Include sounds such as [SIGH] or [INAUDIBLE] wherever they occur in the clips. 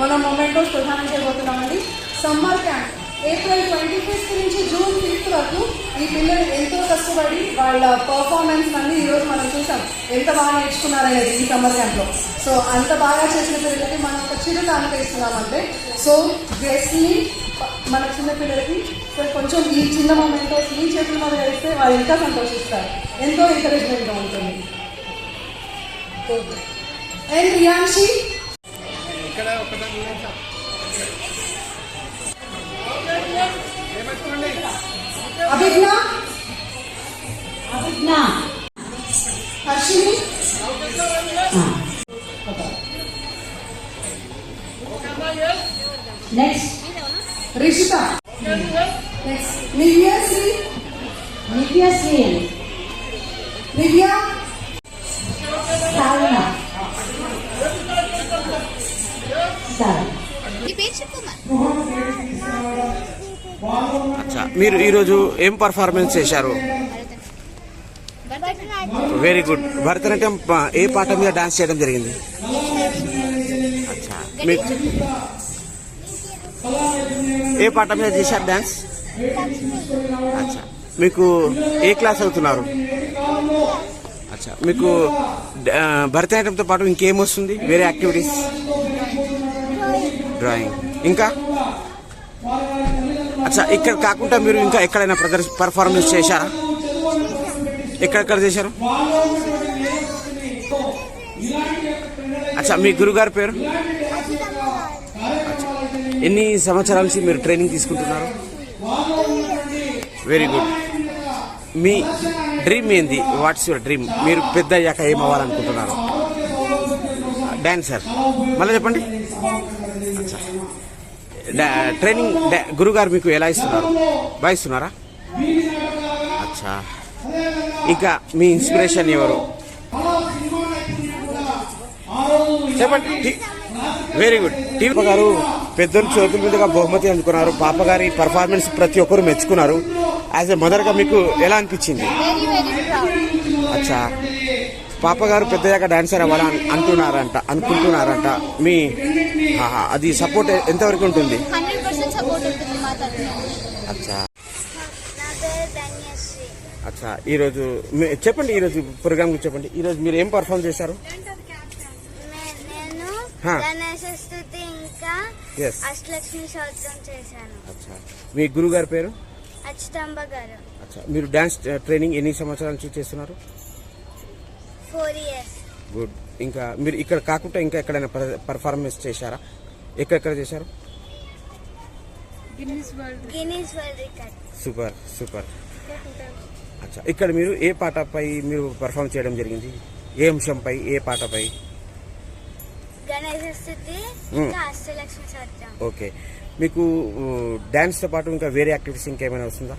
మనం మొమెంటోస్ ప్రధానం చేయబోతున్నామండి. Summer camp. April twenty fifth నుంచి జూన్ ఫిఫ్త్ వరకు ఈ పిల్లలు ఎంతో కష్టపడి వాళ్ళ పర్ఫార్మెన్స్ అన్ని ఈరోజు మనం చూసాం. ఎంత బాగా నేర్చుకున్నారనేది ఈ సమ్మర్ క్యాంప్లో. సో అంత బాగా చేసిన పిల్లలకి మనం ఒక చిరు ఇస్తున్నామంటే సో గెస్ట్ని మన చిన్న పిల్లలకి సో కొంచెం ఈ చిన్న మూమెంటోస్ ఈ చేతుల మీద వేస్తే వాళ్ళు ఇంకా సంతోషిస్తారు. ఎంతో ఎంకరేజ్మెంట్గా ఉంటుంది. And Riyanshi ఇక్కడ ఒకటి ఏమనుకోండి అభిజ్ఞ అభిజ్ఞ హర్షిని నెక్స్ట్ రిషిత నెక్స్ట్ నివ్యశ్రీ నిత్యశ్రీ నివ్య సాధన అచ్చా మీరు ఈరోజు ఏం పర్ఫార్మెన్స్ చేశారు? వెరీ గుడ్ భరతనాట్యం ఏ పాట మీద డాన్స్ చేయడం జరిగింది? అచ్చా మీకు ఏ పాట మీద చేశారు డాన్స్ అచ్చా మీకు ఏ క్లాస్ అవుతున్నారు అచ్చా మీకు భరతనాట్యంతో పాటు ఇంకేం వస్తుంది? వేరే యాక్టివిటీస్ డ్రాయింగ్. ఇంకా? అచ్చా ఇక్కడ కాకుండా మీరు ఇంకా ఎక్కడైనా ప్రదర్శ పర్ఫార్మెన్స్ చేశారా? ఎక్కడెక్కడ చేశారు? అచ్చా మీ గురుగారి పేరు? ఎన్ని సంవత్సరాల నుంచి మీరు ట్రైనింగ్ తీసుకుంటున్నారు? వెరీ గుడ్ మీ డ్రీమ్ ఏంది? వాట్స్ యువర్ డ్రీమ్ మీరు పెద్ద అయ్యాక ఏమవ్వాలనుకుంటున్నారు? అవ్వాలనుకుంటున్నారు డాన్సర్ మళ్ళీ చెప్పండి. ట్రైనింగ్ గురుగారు మీకు ఎలా ఇస్తున్నారు? బాగా ఇస్తున్నారా? అచ్చా. ఇంకా మీ ఇన్స్పిరేషన్ ఎవరు? చెప్పండి వెరీ గుడ్ టీవీ గారు పెద్దలు చేతుల మీదుగా బహుమతి అందుకున్నారు. పాప గారి పర్ఫార్మెన్స్ ప్రతి ఒక్కరు మెచ్చుకున్నారు. యాజ్ ఎ మదర్గా మీకు ఎలా అనిపించింది? అచ్చా. పాప గారు పెద్దయ్యాక డాన్సర్ అవ్వాలని అంటున్నారంట అనుకుంటున్నారంట. మీ ఆహా, అది సపోర్ట్ ఎంతవరకు ఉంటుంది? అచ్చా. అచ్చా ఈరోజు మీ- చెప్పండి ఈరోజు ప్రోగ్రామ్ గురించి చెప్పండి. ఈరోజు మీరు ఏం పర్ఫామ్ చేశారు? మీ గురువు గారి పేరు? అచ్యుతాంబ గారు. అచ్చా. మీరు డాన్స్ ట్రైనింగ్ ఎన్ని సంవత్సరాల నుంచి చేస్తున్నారు? ఫోర్ ఇయర్స్ గుడ్ ఇంకా మీరు ఇక్కడ కాకుండా ఇంకా ఎక్కడైనా పర్ఫార్మెన్స్ చేశారా? ఎక్కడెక్కడ చేశారు? Guinness world record super super అచ్చా. ఇక్కడ మీరు ఏ పాటపై మీరు పర్ఫామ్ చేయడం జరిగింది? ఏ అంశంపై ఏ పాటపై? ఓకే. మీకు డాన్స్తో పాటు ఇంకా వేరే యాక్టివిటీస్ ఇంకేమైనా వస్తుందా?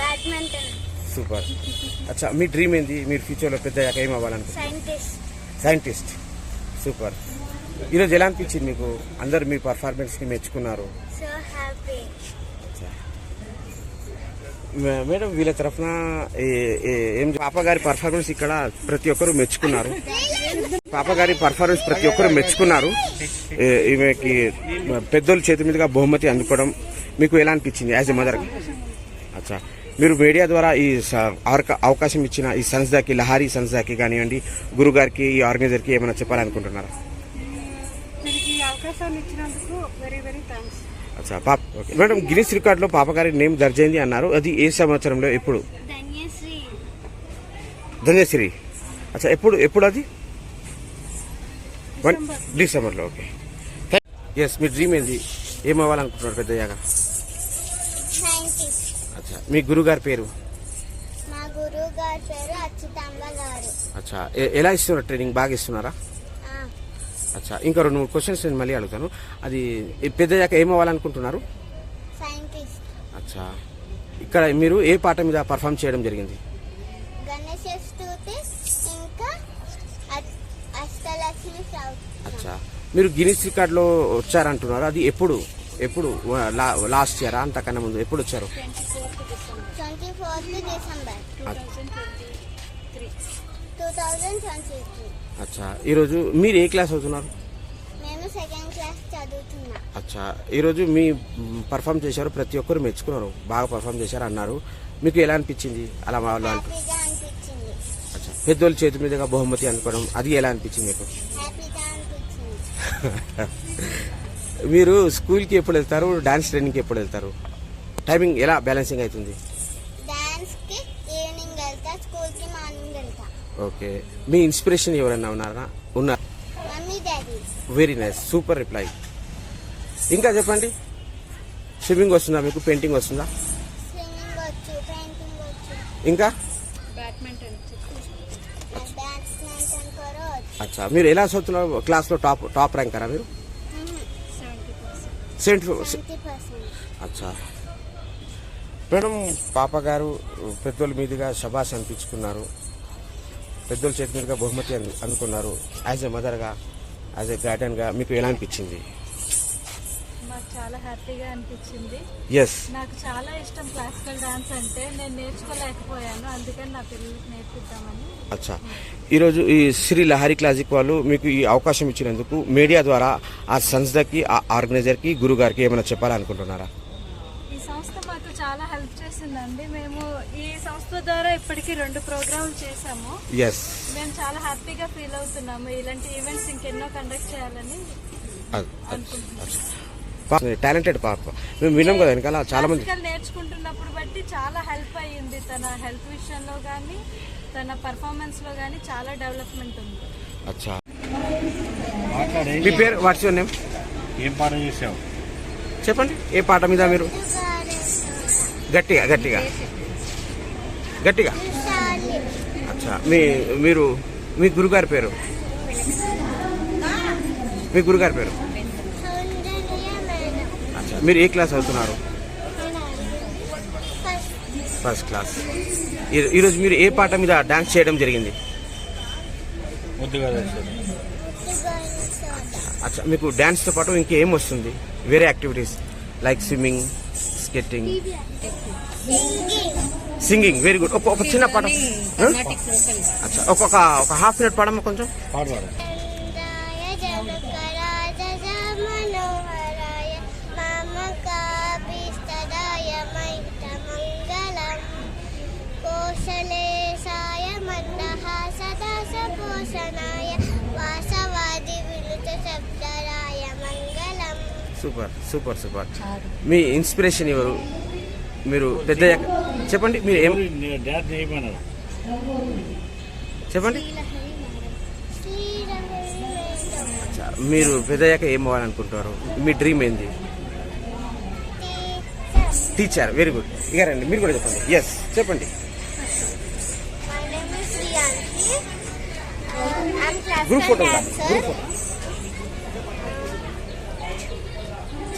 Badminton super. అచ్చా మీ డ్రీమ్ ఏంది? మీరు ఫ్యూచర్లో పెద్ద అయ్యాక ఏం అవ్వాలనుకుంటున్నారు సైంటిస్ట్ సైంటిస్ట్ సూపర్. ఈరోజు ఎలా అనిపించింది మీకు? అందరు మీ పర్ఫార్మెన్స్ని మెచ్చుకున్నారు. మేడం వీళ్ళ తరఫున ఏ- ఏ- ఏం పాప గారి పర్ఫార్మెన్స్ ఇక్కడ ప్రతి ఒక్కరు మెచ్చుకున్నారు. పాప గారి పర్ఫార్మెన్స్ ప్రతి ఒక్కరు మెచ్చుకున్నారు. ఈమెకి పెద్దోళ్ళ చేతి మీదుగా బహుమతి అందుకోవడం మీకు ఎలా అనిపించింది? యాజ్ ఎ మదర్ అచ్చా. మీరు మీడియా ద్వారా ఈ అవకాశం ఇచ్చిన ఈ సంస్థకి లహారీ సంస్థకి కానివ్వండి గురుగారికి ఈ ఆర్గనైజర్కి ఏమైనా చెప్పాలనుకుంటున్నారా? మీకు ఈ అవకాశాన్ని ఇచ్చినందుకు వెరీ వెరీ థ్యాంక్స్. అచ్చా పాప మేడం గిన్నీస్ రికార్డులో పాప గారి నేమ్ దర్జ్ అయింది అన్నారు. అది ఏ సంవత్సరంలో ఎప్పుడు? ధన్యశ్రీ. ధన్యశ్రీ. అచ్చా ఎప్పుడు ఎప్పుడు అది? వన్ డిసెంబర్లో ఓకే. ఎస్ మీ డ్రీమ్ ఏంది? ఏం అవ్వాలనుకుంటున్నారు పెద్దయ్యాక? సైంటిస్ట్ అచ్చా. మీ గురుగారి పేరు? మా గురువు గారి పేరు గారు. అచ్చా. ఎ- ఎలా ఇస్తున్నారు ట్రైనింగ్? బాగా ఇస్తున్నారా? ఆ, అచ్చా. ఇంకా రెండు మూడు క్వశ్చన్స్ నేను మళ్ళీ అడుగుతాను. అది ఈ పెద్దయ్యాక ఏం అవ్వాలనుకుంటున్నారు? సైంటిస్ట్ అచ్చా. ఇక్కడ మీరు ఏ పాట మీద పర్ఫామ్ చేయడం జరిగింది? గణేశ స్థుతి ఇంకా అ- అష్టలక్ష్మి స్తోత్రం అచ్చా. మీరు గిన్నీస్ రికార్డులో వచ్చారంటున్నారు. అది ఎప్పుడు? ఎప్పుడు లాస్ట్ ఇయరా? అంతకన్నా ముందు ఎప్పుడు వచ్చారు? అచ్చా. ఈరోజు మీరు ఏ క్లాస్ అవుతున్నారు అచ్చా. ఈరోజు మీ పర్ఫామ్ చేశారు ప్రతి ఒక్కరు మెచ్చుకున్నారు. బాగా పర్ఫామ్ చేశారు అన్నారు. మీకు ఎలా అనిపించింది? అలా వాళ్ళు అచ్చా. పెద్దోళ్ళ చేతి మీదుగా బహుమతి అనుకోవడం అది ఎలా అనిపించింది మీకు? [LAUGHS] మీరు స్కూల్కి ఎప్పుడు వెళ్తారు? డాన్స్ ట్రైనింగ్కి ఎప్పుడు వెళ్తారు? టైమింగ్ ఎలా బ్యాలెన్సింగ్ అవుతుంది? డాన్స్కి ఈవినింగ్ వెళ్తా స్కూల్కి మార్నింగ్ వెళ్తా. ఓకే. మీ ఇన్స్పిరేషన్ ఎవరైనా ఉన్నారా? ఉన్నారు వెరీ నైస్. Super reply. ఇంకా చెప్పండి. స్విమ్మింగ్ వస్తుందా మీకు? పెయింటింగ్ వస్తుందా? ఇంకా? అచ్చా. మీరు ఎలా చదువుతున్నారు? క్లాస్లో టాప్ టాప్ ర్యాంకరా మీరు? అచ్చా. మేడం పాప గారు పెద్దోళ్ళ మీదుగా శబాష్ అనిపించుకున్నారు. పెద్దోళ్ళ చేతి మీదుగా బహుమతి అందుకున్నారు యాజ్ ఎ మదర్గా యాజ్ ఎ గార్డెన్గా మీకు ఎలా అనిపించింది? చాలా హ్యాపీగా అనిపించింది. ఎస్ నాకు చాలా ఇష్టం క్లాసికల్ డాన్స్ అంటే నేను నేర్చుకోలేకపోయాను అందుకని నా పిల్లలకి నేర్పిద్దామని. అచ్చా. ఈరోజు ఈ శ్రీ లహరి క్లాసిక్ వాళ్ళు మీకు ఈ అవకాశం ఇచ్చినందుకు మీడియా ద్వారా ఆ సంస్థకి ఆ ఆర్గనైజర్కి గురుగారికి ఏమైనా చెప్పాలనుకుంటున్నారా? ఈ సంస్థ మాకు చాలా హెల్ప్ చేసిందండి. మేము ఈ సంస్థ ద్వారా ఇప్పటికీ రెండు ప్రోగ్రాంలు చేశాము. ఎస్ మేము చాలా హ్యాపీగా ఫీల్ అవుతున్నాము. ఇలాంటి ఈవెంట్స్ ఇంకెన్నో కండక్ట్ చేయాలని టాలెంటెడ్ పాప. మేము విన్నాం కదా వెనకాల చాలా మంది. నేర్చుకుంటున్నప్పుడు బట్టి చాలా హెల్ప్ అయ్యింది. తన హెల్త్ విషయంలో కానీ తన పర్ఫార్మెన్స్లో కానీ చాలా డెవలప్మెంట్ ఉంది. అచ్చా. మీ పేరు వాట్స్ యువర్ నేమ్ ఏం పాట చేసావు? చెప్పండి ఏ పాట మీద మీరు? గట్టిగా గట్టిగా. గట్టిగా. అచ్చా. మీ మీరు మీ గురుగారి పేరు? మీ గురుగారి పేరు? మీరు ఏ క్లాస్ అవుతున్నారు ఫస్ట్ క్లాస్ ఈ- ఈరోజు మీరు ఏ పాట మీద డాన్స్ చేయడం జరిగింది? అచ్చా మీకు డాన్స్తో పాటు ఇంకేం వస్తుంది? వేరే activities like swimming skating singing very good ఒక చిన్న పాట? అచ్చా ఒక్కొక్క ఒక హాఫ్ మినిట్ పాడమ్మా కొంచెం. Super super super. మీ ఇన్స్పిరేషన్ ఎవరు? మీరు పెద్ద చెప్పండి మీరు ఏం చెప్పండి. మీరు పెద్దయ్యాక ఏం అవ్వాలనుకుంటారు మీ డ్రీమ్ ఏంది? Teacher very good. ఇక రండి మీరు కూడా చెప్పండి. ఎస్ చెప్పండి. My name is Riyanshi.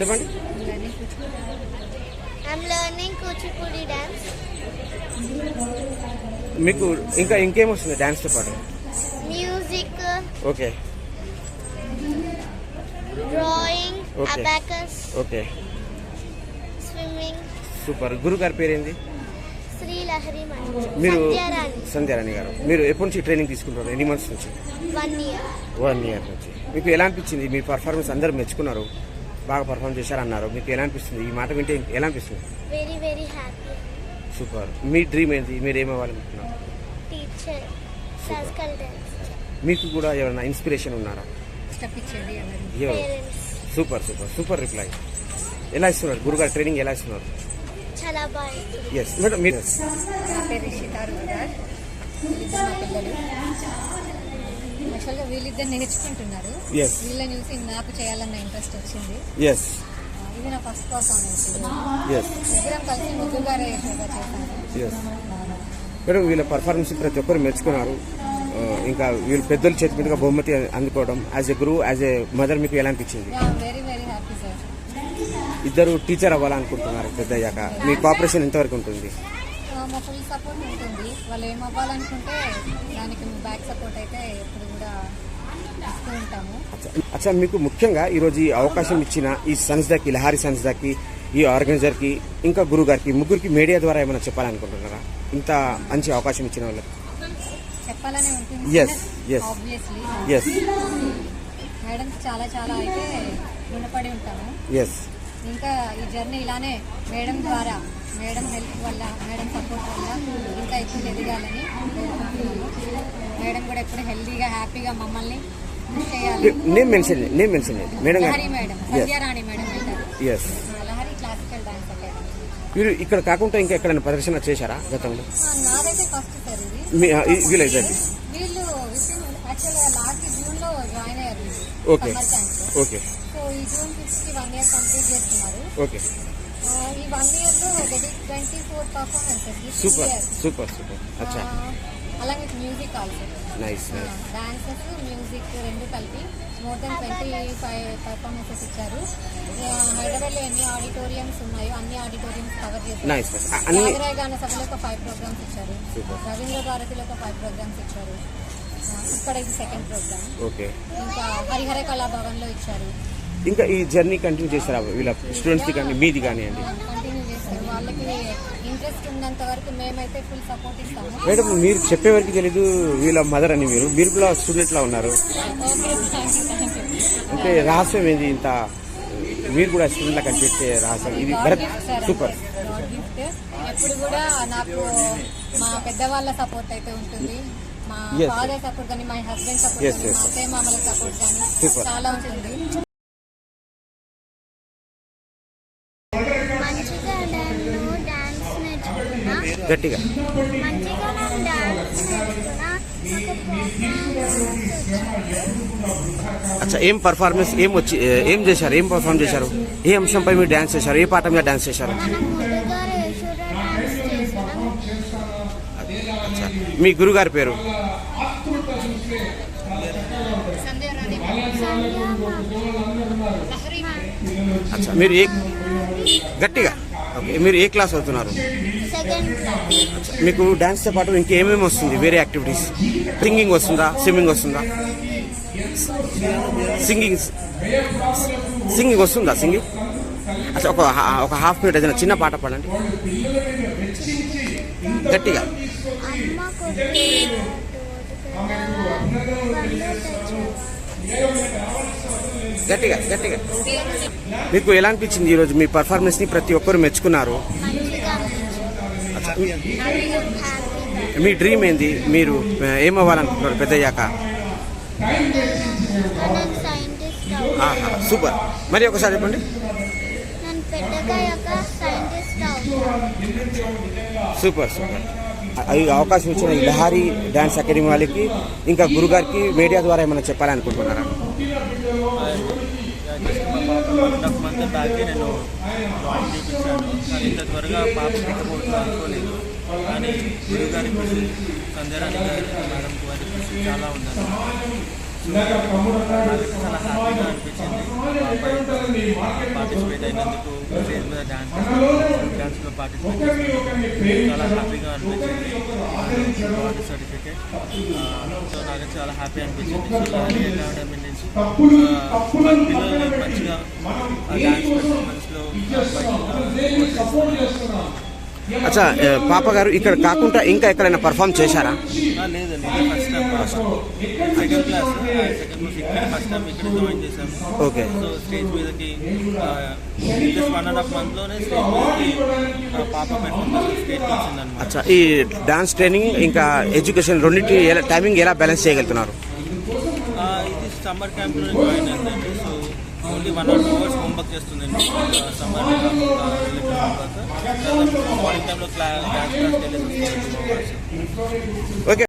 చెప్పండి. మీకు ఇంకా ఇంకేం వస్తుంది డాన్స్తో పాటు? Music, okay. Okay. abacus, okay. swimming. Super. గురువు గారి పేరేంది. మీరు. సంధ్యారాణి గారు. మీరు ఎప్పటి నుంచి ట్రైనింగ్ తీసుకుంటారు ఎన్ని మంత్స్ నుంచి. వన్ ఇయర్ నుంచి. మీకు ఎలా అనిపించింది? మీ పర్ఫార్మెన్స్ అందరూ మెచ్చుకున్నారు? బాగా పర్ఫామ్ చేశారన్నారు. మీకు ఎలా అనిపిస్తుంది ఈ మాట వింటే ఎలా అనిపిస్తుంది Very, very happy. సూపర్ మీ డ్రీమ్ ఏంటి? మీరు ఏం అవ్వాలనుకుంటున్నారు? Teacher. Classical dance. మీకు కూడా ఏమైనా ఇన్స్పిరేషన్ ఉన్నారా? ఎవరు. సూపర్ సూపర్ సూపర్ రిప్లై ఎలా ఇస్తున్నారు? గురుగారు ట్రైనింగ్ ఎలా ఇస్తున్నారు? చాలా బాగా ఎస్ మేడం మీరు? నా పేరు రిషిత రుద్రాజ్ వీళ్ళిద్దరు మా పిల్లలు. యాక్చువల్గా వీళ్ళిద్దరు నేర్చుకుంటున్నారు. వీళ్ళని చూసి నాకు చేయాలన్న ఇంట్రెస్ట్ వచ్చింది. ఎస్ ఇది నా ఫస్ట్ పర్ఫార్మెన్స్ ఇద్దరం కలిసి ఎస్ మేడం వీళ్ళ పర్ఫార్మెన్స్ ప్రతి ఒక్కరు మెచ్చుకున్నారు. ఇంకా వీళ్ళు పెద్దల చేతి మీదుగా బహుమతి అందుకోవడం యాజ్ ఎ గురువు యాజ్ ఎ మదర్ మీకు ఎలా అనిపించింది? వెరీ వెరీ హ్యాపీ సార్ ఇద్దరు టీచర్ అవ్వాలనుకుంటున్నారు పెద్ద అయ్యాక మీ కోఆపరేషన్ ఎంతవరకు ఉంటుంది? మా ఫుల్ సపోర్ట్ ఉంటుంది. వాళ్ళు ఏం అవ్వాలనుకుంటే దానికి బ్యాక్ సపోర్ట్ అయితే ఎప్పుడు ఉంటాము. అచ్చా. మీకు ముఖ్యంగా ఈరోజు ఈ అవకాశం ఇచ్చిన ఈ సంస్థకి లహారి సంస్థకి ఈ ఆర్గనైజర్కి ఇంకా గురువు గారికి ముగ్గురికి మీడియా ద్వారా ఏమైనా చెప్పాలనుకుంటున్నారా? ఇంత మంచి అవకాశం ఇచ్చిన వాళ్ళకి. చెప్పాలనే ఉంటుంది. Yes. ఆబ్వియస్లీ ఎస్ మేడంకి చాలా చాలా అయితే రుణపడి ఉంటాము. ఎస్ ఇంకా ఈ జర్నీ ఇలానే మేడం ద్వారా మేడం హెల్ప్ వల్ల మేడం సపోర్ట్ వల్ల ఇంకా ఎక్కువ ఎదగాలని కోరుకుంటున్నాము. మేడం కూడా ఎప్పుడు హెల్తీగా హ్యాపీగా మమ్మల్ని name mention name mention madam yes మీరు ఇక్కడ కాకుండా ఇంకా ఎక్కడైనా ప్రదర్శన చేశారా గతంలో? వీళ్ళు ఓకే ఓకే సో ఈ జూన్ ఫిఫ్త్కి వన్ ఇయర్ కంప్లీట్ చేస్తున్నారు. ఓకే సూపర్ సూపర్ సూపర్ అచ్చా అలాగే మ్యూజిక్ ఆల్సో డాన్సెస్ మ్యూజిక్ రెండు కలిపి more than twenty five performances ఇచ్చారు. హైదరాబాద్లో ఎన్ని ఆడిటోరియంస్ ఉన్నాయో అన్ని ఆడిటోరియంస్ కవర్ చేశారు. గాన సభలో ఒక ఫైవ్ ప్రోగ్రామ్స్ ఇచ్చారు. రవీంద్ర భారతిలో ఒక ఫైవ్ ప్రోగ్రామ్స్ ఇచ్చారు. ఇక్కడ ఇది సెకండ్ ప్రోగ్రామ్ ఓకే ఇంకా హరిహర కళాభవన్లో ఇచ్చారు. ఇంకా ఈ జర్నీ కంటిన్యూ చేస్తారా వీళ్ళ స్టూడెంట్స్ది కానీ మీది కానివ్వండి? కంటిన్యూ చేస్తారు. వాళ్ళకి ఇంట్రెస్ట్ ఉన్నంత వరకు మేమైతే ఫుల్ సపోర్ట్ ఇస్తాము. మేడం మీరు చెప్పే వరకు తెలీదు వీళ్ళ మదర్ అని మీరు. మీరు కూడా స్టూడెంట్ లా ఉన్నారు. అంటే రహస్యం ఏంది ఇంత? మీరు కూడా స్టూడెంట్ లా కనిపిస్తే రహస్యం. ఇది భరత్ సూపర్ ఎప్పుడు కూడా నాకు మా పెద్దవాళ్ళ సపోర్ట్ అయితే ఉంటుంది. మా. ఫాదర్ సపోర్ట్ కానీ మా హస్బెండ్ సపోర్ట్ కానీ. మా అత్తయ్య మామల సపోర్ట్ కానీ. చాలా ఉంటుంది. గట్టిగా. అచ్చా ఏం పర్ఫార్మెన్స్ ఏం వచ్చి ఏం చేశారు? ఏం పర్ఫార్మ్ చేశారు? ఏ అంశంపై మీరు డ్యాన్స్ చేశారు? ఏ పాట మీద చేశారు? మీ గురుగారి పేరు? అచ్చా మీరు ఏ గట్టిగా. ఓకే మీరు ఏ క్లాస్ అవుతున్నారు? మీకు డాన్స్తో పాటు ఇంకేమేమి వస్తుంది? వేరే యాక్టివిటీస్ సింగింగ్ వస్తుందా? స్విమ్మింగ్ వస్తుందా? సింగింగ్ సింగింగ్ వస్తుందా? సింగింగ్ అసలు ఒక ఒక హాఫ్ మినిట్ ఏదైనా చిన్న పాట పాడండి. గట్టిగా. గట్టిగా గట్టిగా. మీకు ఎలా అనిపించింది ఈరోజు మీ పర్ఫార్మెన్స్ని ప్రతి ఒక్కరు మెచ్చుకున్నారు? మీ డ్రీమ్ ఏంది? మీరు ఏమవ్వాలనుకుంటున్నారు పెద్దయ్యాక? సూపర్ మరి ఒకసారి చెప్పండి. సూపర్ సూపర్ ఈ అవకాశం ఇచ్చిన లహారీ డాన్స్ అకాడమీ వాళ్ళకి ఇంకా గురుగారికి మీడియా ద్వారా ఏమైనా చెప్పాలనుకుంటున్నారా? వన్ హాఫ్ మంత్ బ్యాకే నేను డ్రాయింగ్ చూపించాను. కానీ ఇంత త్వరగా పాప పెట్టబోతుంది అనుకోలేదు కానీ గురువు గారి కృషి సంధ్యారాణి గారి మేడం గారి కృషి చాలా ఉందన్నమాట సో నాకైతే చాలా హ్యాపీగా అనిపించింది. పార్టిసిపేట్ అయినందుకు స్టేజ్ మీద డ్యాన్స్ డ్యాన్స్లో పార్టిసిపేట్ చాలా హ్యాపీగా అనిపించింది. సర్టిఫికేట్ సో నాకు చాలా హ్యాపీ అనిపించింది. సో లహరి అకాడమీ నుంచి మంచిగా డ్యాన్స్ పర్ఫార్మెన్స్లో అచ్చా పాప గారు ఇక్కడ కాకుండా ఇంకా ఎక్కడైనా పర్ఫామ్ చేశారా? ఓకే స్టేజ్ మీదకి అచ్చా ఈ డాన్స్ ట్రైనింగ్ ఇంకా ఎడ్యుకేషన్ రెండింటి ఎలా టైమింగ్ ఎలా బ్యాలెన్స్ చేయగలుగుతున్నారు? ఇది సమ్మర్ క్యాంప్లో జాయిన్ అయిందండి. So only one or two hours homework చేస్తుందండి సమ్మర్ మార్నింగ్ టైంలో ఓకే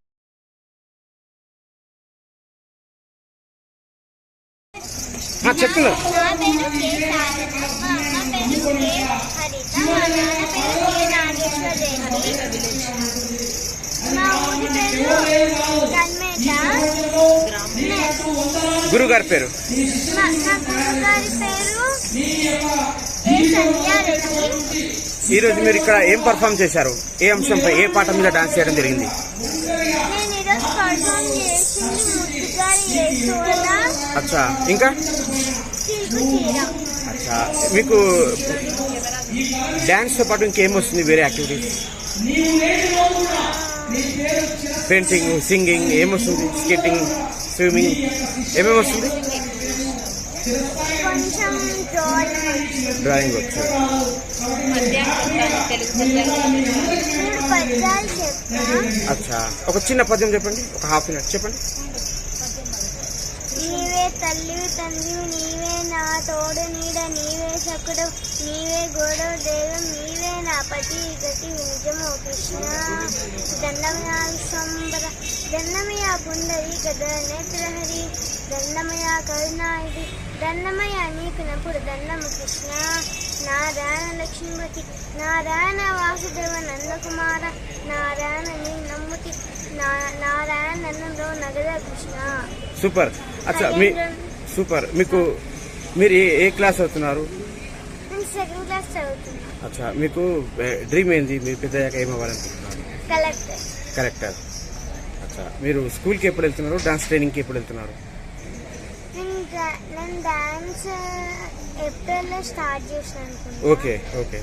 నా గురుగారి పేరు? ఏ సంధ్యారెడ్డి ఈ రోజు మీరు ఇక్కడ ఏం పర్ఫామ్ చేశారు? ఏ అంశంపై ఏ పాట మీద డాన్స్ చేయడం జరిగింది? ఈరోజు అచ్చా. ఇంకా? అచ్చా. మీకు డాన్స్తో పాటు ఇంకేం వస్తుంది వేరే యాక్టివిటీస్ పెయింటింగ్ సింగింగ్ ఏమొస్తుంది స్కేటింగ్ స్విమ్మింగ్ ఏమేమి వస్తుంది? డ్రాయింగ్ అచ్చా. ఒక చిన్న పద్యం చెప్పండి. ఒక హాఫ్ మినిట్ చెప్పండి. నీవే తల్లివి తండ్రివి నీవే నా తోడు నీడ నీవే సకుడు నీవే గోడవ దేవం నీవే నా పతి గతి నిజము కృష్ణ. దండమయ విశ్వంబర దండమయ పుండరి గద నేత్రహరి దండమయ కరుణాది దండమయ నీకు నప్పుడు దండము కృష్ణ. నారాయణ లక్ష్మీపతి నారాయణ వాసుదేవ నందకుమార. నారాయణ నీ నమ్ముతి నారాయణ నన్నులో నగద కృష్ణ. సూపర్. అచ్చా మీ సూపర్. మీకు మీరు ఏ క్లాస్ అవుతున్నారు క్లాస్ అచ్చా మీకు డ్రీమ్ ఏంది? మీరు పెద్దయ్యాక ఏమవ్వాలనుకుంటున్నారు కలెక్టర్. కరెక్టర్ అచ్చా మీరు స్కూల్కి ఎప్పుడు వెళ్తున్నారు? డాన్స్ ట్రైనింగ్కి ఎప్పుడు వెళ్తున్నారు? నేను డా- నేను డాన్స్ ఏప్రిల్లో స్టార్ట్ చేసాను అనుకుంటా. Okay okay.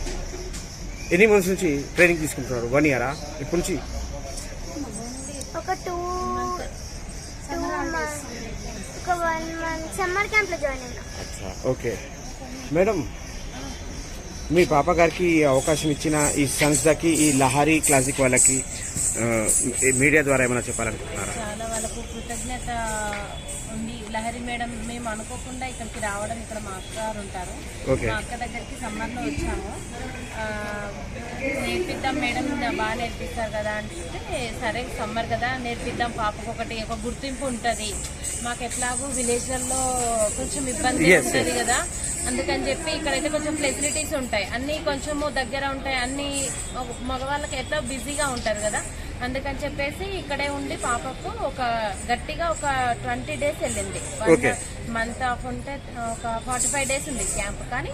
ఎన్ని మంత్స్ నుంచి ట్రైనింగ్ తీసుకుంటున్నారు? వన్ ఇయరా? ఇప్పటి నుంచి? ఒక టూ టూ మంత్ ఒక వన్ మంత్. సమ్మర్ క్యాంప్లో జాయిన్ అయినా. అచ్చా ఓకే. మేడం మీ పాప గారికి అవకాశం ఇచ్చిన ఈ సంస్థకి ఈ లహారీ క్లాసిక్ వాళ్ళకి మీడియా ద్వారా ఏమైనా చెప్పాలనుకుంటున్నారా? చాలా వాళ్ళకు కృతజ్ఞత ఉంది. లహరి మేడం మేము అనుకోకుండా ఇక్కడికి రావడం ఇక్కడ మా అక్క గారు ఉంటారు. మా అక్క దగ్గరికి సమ్మర్లో వచ్చాము. ఆ, నేర్పిద్దాం మేడం బాగా నేర్పిస్తారు కదా అంటే సరే సమ్మర్ కదా నేర్పిద్దాం పాపకు ఒకటి ఒక గుర్తింపు ఉంటుంది. మాకు ఎట్లాగో విలేజ్లలో కొంచెం ఇబ్బంది ఉంటుంది. కదా. అందుకని చెప్పి ఇక్కడైతే కొంచెం ఫెసిలిటీస్ ఉంటాయి. అన్నీ కొంచెము దగ్గర ఉంటాయి. అన్నీ మగవాళ్ళకి ఎట్లా బిజీగా ఉంటారు కదా. అందుకని చెప్పేసి ఇక్కడే ఉండి పాపకు ఒక గట్టిగా ఒక ట్వంటీ డేస్ వెళ్ళింది. మంత్ ఆఫ్ ఉంటే ఒక ఫార్టీ ఫైవ్ డేస్ ఉంది క్యాంప్ కానీ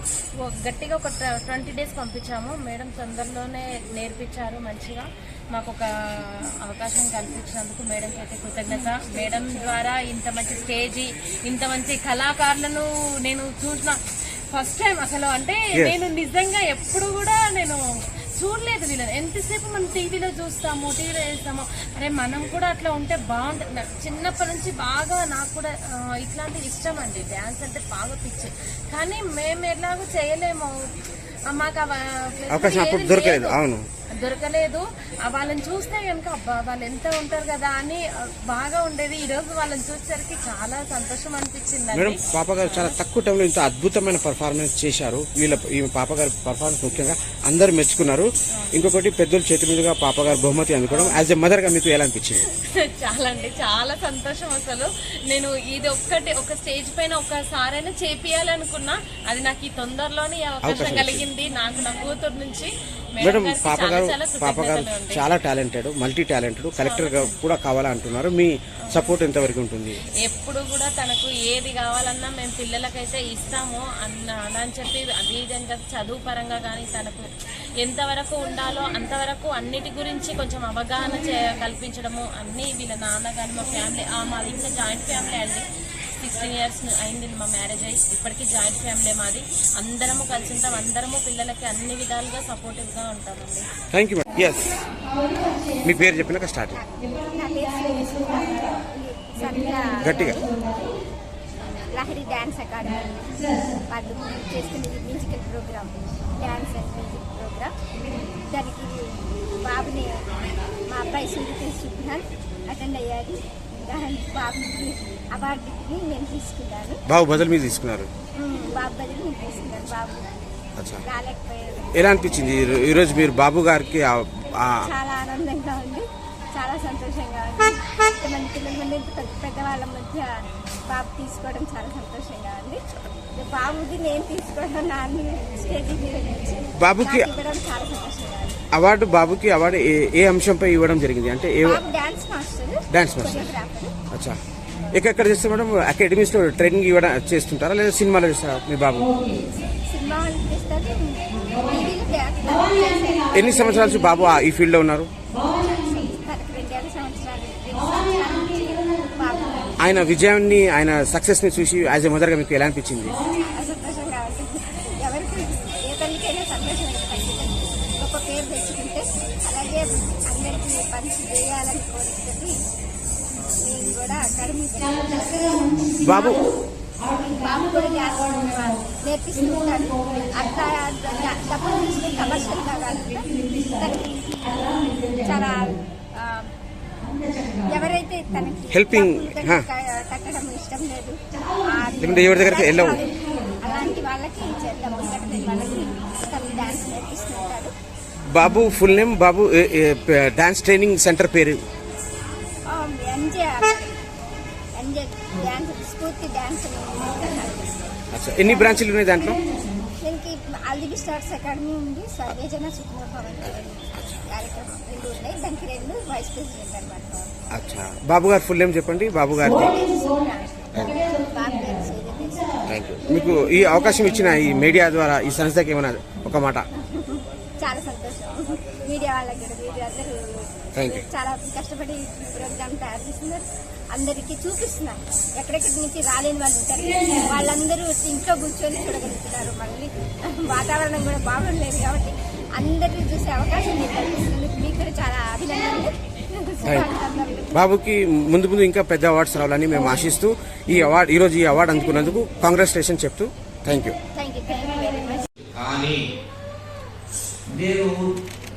గట్టిగా ఒక ట్వంటీ డేస్ పంపించాము. మేడం తొందరలోనే నేర్పించారు మంచిగా. మాకు ఒక అవకాశం కల్పించినందుకు మేడంకి అయితే కృతజ్ఞత. మేడం ద్వారా ఇంత మంచి స్టేజీ ఇంత మంచి కళాకారులను నేను చూసిన ఫస్ట్ టైం అసలు. అంటే. నేను నిజంగా ఎప్పుడు కూడా నేను చూడలేదు వీళ్ళని. ఎంతసేపు మనం టీవీలో చూస్తాము టీవీలో వేస్తాము. అరే మనం కూడా అట్లా ఉంటే బాగుంటుంది చిన్నప్పటి నుంచి బాగా నాకు కూడా ఆ, ఇట్లాంటివి ఇష్టం అండి. డ్యాన్స్ అంటే బాగా పిచ్చి. కానీ మేము ఎలాగో చేయలేము. మాకు అవకాశం అప్పుడు దొరకలేదు. లేదు. అవును. దొరకలేదు. వాళ్ళని చూస్తే కనుక అబ్బా వాళ్ళు ఎంత ఉంటారు కదా అని బాగా ఉండేది. ఈ రోజు వాళ్ళని చూసేసరికి చాలా సంతోషం అనిపించింది మేడం పాప గారు చాలా తక్కువ టైంలో ఇంత అద్భుతమైన పర్ఫార్మెన్స్ చేశారు. వీళ్ళ ఈ పాప గారి పర్ఫార్మెన్స్ ముఖ్యంగా అందరు మెచ్చుకున్నారు. ఇంకొకటి పెద్దల చేతి మీదుగా పాప గారు బహుమతి అందుకోవడం యాజ్ ఎ మదర్గా మీకు ఎలా అనిపించింది? [LAUGHS] చాలా అండి. చాలా సంతోషం అసలు. నేను ఇది ఒక్కటి ఒక స్టేజ్ పైన ఒకసారైనా చేపియాలనుకున్నా అది నాకు ఈ తొందరలోనే అవకాశం కలిగింది. నాకు నా కూతురు నుంచి మేడం పాప చాలా గారు పాప గారు. చాలా టాలెంటెడ్ మల్టీ టాలెంటెడ్ కలెక్టర్ కూడా కావాలంటున్నారు మీ సపోర్ట్ ఎంతవరకు ఉంటుంది? ఎప్పుడు కూడా తనకు ఏది కావాలన్నా మేము పిల్లలకైతే ఇస్తాము అన్న అని చెప్పి అది ఇది అని కాదు, చదువు పరంగా కానీ తనకు ఎంతవరకు ఉండాలో అంతవరకు అన్నిటి గురించి కొంచెం అవగాహన కల్పించడము అన్నీ వీళ్ళ నాన్న కానీ మా ఫ్యామిలీ మాది ఇంకా జాయింట్ ఫ్యామిలీ అండి. సిక్స్టీన్ ఇయర్స్ అయింది మా మ్యారేజ్ అయ్యి. ఇప్పటికీ జాయింట్ ఫ్యామిలీ మాది. అందరము కలిసి ఉంటాం. అందరము పిల్లలకి అన్ని విధాలుగా సపోర్టివ్గా ఉంటామండి. థ్యాంక్ యూ మేడం ఎస్ మీ పేరు చెప్పినాక స్టార్ట్. గట్టిగా. Lahari dance academy. వాళ్ళు చేస్తున్నది musical program. Dance and music program. దానికి బాబుని మా అబ్బాయి సూర్యకి సుబ్హాన్ అటెండ్ అయ్యారు. దానికి బాబుకి అవార్డుని నేను తీసుకున్నాను బాబు బదులు మీద తీసుకున్నారు. ఉమ్, బాబు బదులు నేను తీసుకున్నాను బాబు అచ్చా. రాలేకపోయాడు ఎలా అనిపించింది? ఈ ఈరోజు మీరు బాబు గారికి ఆ- ఆ చాలా ఆనందంగా ఉంది. చాలా సంతోషంగా ఉంది. ఇంతమంది పిల్లల ముందు ఇంత పెద్ద పెద్దవాళ్ళ మధ్య బాబు తీసుకోవడం చాలా సంతోషంగా ఉంది. ఇక బాబుకి నేను తీసుకోవడం నాన్న స్టేజ్ మీద నుంచి బాబుకి- నాకు ఇవ్వడం చాలా సంతోషంగా ఉంది. అవార్డు బాబుకి అవార్డు ఏ ఏ అంశంపై ఇవ్వడం జరిగింది? అంటే ఏ బాబు dance master dance master. Choreographer. అచ్చా. ఎక్కడెక్కడ చేస్తారు మేడం? అకాడమీస్లో ట్రైనింగ్ ఇవ్వడం చేస్తుంటారా? లేదా సినిమాలో చేస్తారా మీ బాబు? ఎన్ని సంవత్సరాల నుంచి బాబు ఈ ఫీల్డ్లో ఉన్నారు? ఆయన విజయాన్ని ఆయన సక్సెస్ని చూసి యాజ్ ఎ మదర్గా మీకు ఎలా అనిపించింది? బాబు. బాబు కూడా డ్యాన్స్ నేర్పిస్తూ అట్లా డబ్బులు తీసుకుని కమర్షియల్గా చాలా ఎవరైతే తనకి కట్టడం ఇష్టం లేదు ఎవరి దగ్గరికి వెళ్ళవు. అలాంటి వాళ్ళకి డబ్బులు కట్టలేని వాళ్ళకి బాబు ఫుల్ నేమ్ బాబు డాన్స్ ట్రైనింగ్ సెంటర్ పేరు? ఎంజే డ్యాన్స్ ఎన్ని బ్రాంచ్లు ఉన్నాయి దాంట్లో? దీనికి అల్దికి స్టార్ట్స్ అకాడమీ ఉంది. సర్వేజన సుఖమ భవన్ కార్యక్రమం రెండు ఉన్నాయి. దానికి రెండు వైస్ ప్రెసిడెంట్ అనమాట అచ్చా. బాబు గారు ఫుల్ నేమ్ చెప్పండి. బాబు యూ మీకు ఈ అవకాశం ఇచ్చిన ఈ మీడియా ద్వారా ఈ సంస్థకి ఏమైనా ఒక మాట? చాలా మీడియా వాళ్ళకి కూడా మీరు అందరూ. చాలా కష్టపడి ప్రోగ్రామ్ తయారు చేస్తున్నారు. అందరికీ చూపిస్తున్నారు. ఎక్కడెక్కడి నుంచి రాలేని వాళ్ళు ఉంటారు. వాళ్ళందరూ ఇంట్లో కూర్చొని చూడగలుగుతున్నారు. మళ్ళీ వాతావరణం కూడా బాగుండలేదు కాబట్టి అందరినీ చూసే అవకాశం మీకు కల్పిస్తున్నందుకు మీకు కూడా చాలా అభినందనలు. బాబుకి ముందు ముందు ఇంకా పెద్ద అవార్డ్స్ రావాలని మేము ఆశిస్తూ ఈ అవార్డు ఈ రోజు ఈ అవార్డు అందుకున్నందుకు కాంగ్రెస్టేషన్ చెప్తూ థ్యాంక్ యూ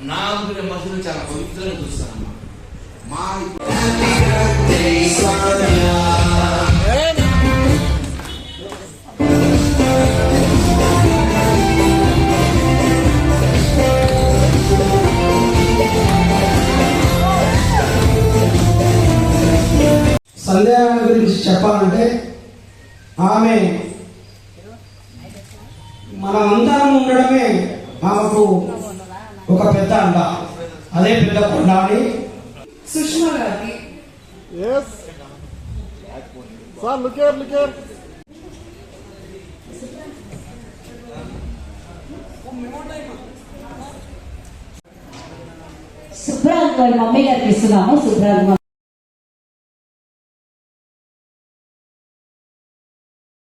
నా అనుకునే మనుషులు చాలా పవిత్రంగా చూస్తాను మా సందేహం గురించి చెప్పాలంటే ఆమె మనమందరం ఉండడమే ఆమెకు ఒక పెద్ద అండ అదే పెద్ద